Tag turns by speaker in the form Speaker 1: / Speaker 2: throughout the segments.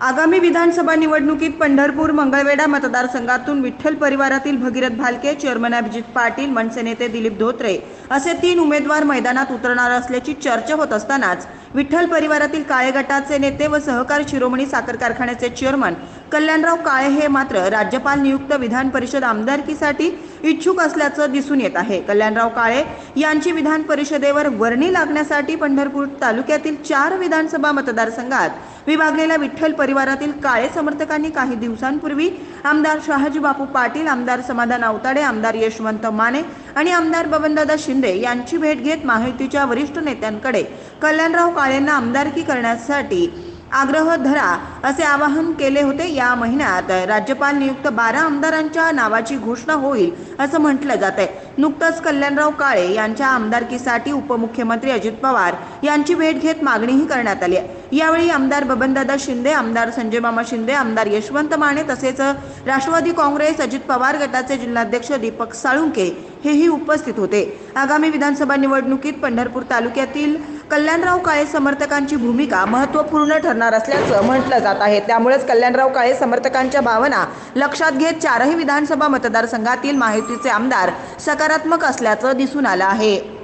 Speaker 1: आगामी विधानसभा निवडणुकीत पंढरपूर मंगळवेढा मतदारसंघातून विठ्ठल परिवारातील भगीरथ भालके चेअरमन अभिजित पाटील मनसे नेते दिलीप धोत्रे असे तीन उमेदवार मैदानात उतरणार असल्याची चर्चा होत असतानाच विठ्ठल परिवारातील काळे गटाचे नेते व सहकार शिरोमणी साखर कारखान्याचे चेअरमन कल्याणराव काळे हे मात्र राज्यपाल नियुक्त विधान परिषद आमदारकीसाठी इच्छुक असल्याचं दिसून येत आहे. कल्याणराव काळे यांची विधान परिषदेवर वर्णी लागण्यासाठी पंढरपूर तालुक्यातील चार विधानसभा मतदारसंघात विभागलेल्या विठ्ठल परिवारातील काळे समर्थकांनी काही दिवसांपूर्वी आमदार शहाजी बापू पाटील आमदार समाधान आवताडे आमदार यशवंत माने आणि आमदार बबनदादा शिंदे यांची भेट घेत माहितीच्या वरिष्ठ नेत्यांकडे कल्याणराव काळेंना आमदारकी करण्यासाठी आग्रह धरा असे आवाहन केले होते या महिन्यात. राज्यपाल नियुक्त बारा आमदारांच्या नावाची घोषणा होईल असं म्हटलं जात आहे नुकतंच कल्याणराव काळे यांच्या आमदारकीसाठी उपमुख्यमंत्री अजित पवार यांची भेट घेत मागणीही करण्यात आली आहे. यावेळी आमदार बबनदादा शिंदे आमदार संजय मामा शिंदे आमदार यशवंत माने तसेच राष्ट्रवादी काँग्रेस अजित पवार गटाचे जिल्हाध्यक्ष दीपक साळुंके हेही उपस्थित होते. आगामी विधानसभा निवडणुकीत पंढरपूर तालुक्यातील कल्याणराव काळे समर्थकांची भूमिका महत्त्वपूर्ण ठरणार असल्याचं म्हटलं जात आहे. त्यामुळेच कल्याणराव काळे समर्थकांच्या भावना लक्षात घेत चारही विधानसभा मतदारसंघातील माहितीचे आमदार सकारात्मक असल्याचं दिसून आलं आहे.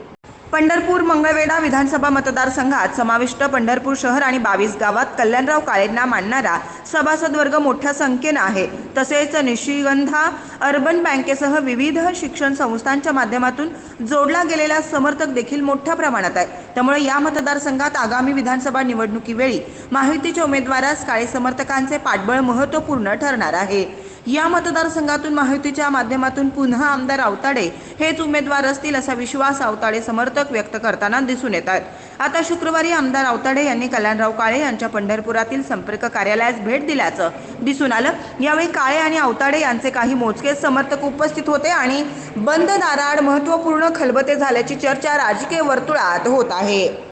Speaker 1: पंढरपूर मंगळवेढा विधानसभा मतदारसंघात समाविष्ट पंढरपूर शहर आणि बावीस गावात कल्याणराव काळेंना मानणारा सभासद वर्ग मोठ्या संख्येनं आहे. तसेच निशिगंधा अर्बन बँकेसह विविध शिक्षण संस्थांच्या माध्यमातून जोडला गेलेला समर्थक देखील मोठ्या प्रमाणात आहे. त्यामुळे या मतदारसंघात आगामी विधानसभा निवडणुकीवेळी माहितीच्या उमेदवारास काळे समर्थकांचे पाठबळ महत्त्वपूर्ण ठरणार आहे. या मतदारसंघातून महायुतीच्या माध्यमातून पुन्हा आमदार आवताडे हेच उमेदवार असतील असा विश्वास आवताडे समर्थक व्यक्त करताना दिसून येत आहेत. आता शुक्रवारी आमदार आवताडे यांनी कल्याणराव काळे यांच्या पंढरपुरातील संपर्क कार्यालयास भेट दिल्याचं दिसून आलं. यावेळी काळे आणि आवताडे यांचे काही मोजके समर्थक उपस्थित होते आणि बंद नाराड महत्त्वपूर्ण खलबते झाल्याची चर्चा राजकीय वर्तुळात होत आहे.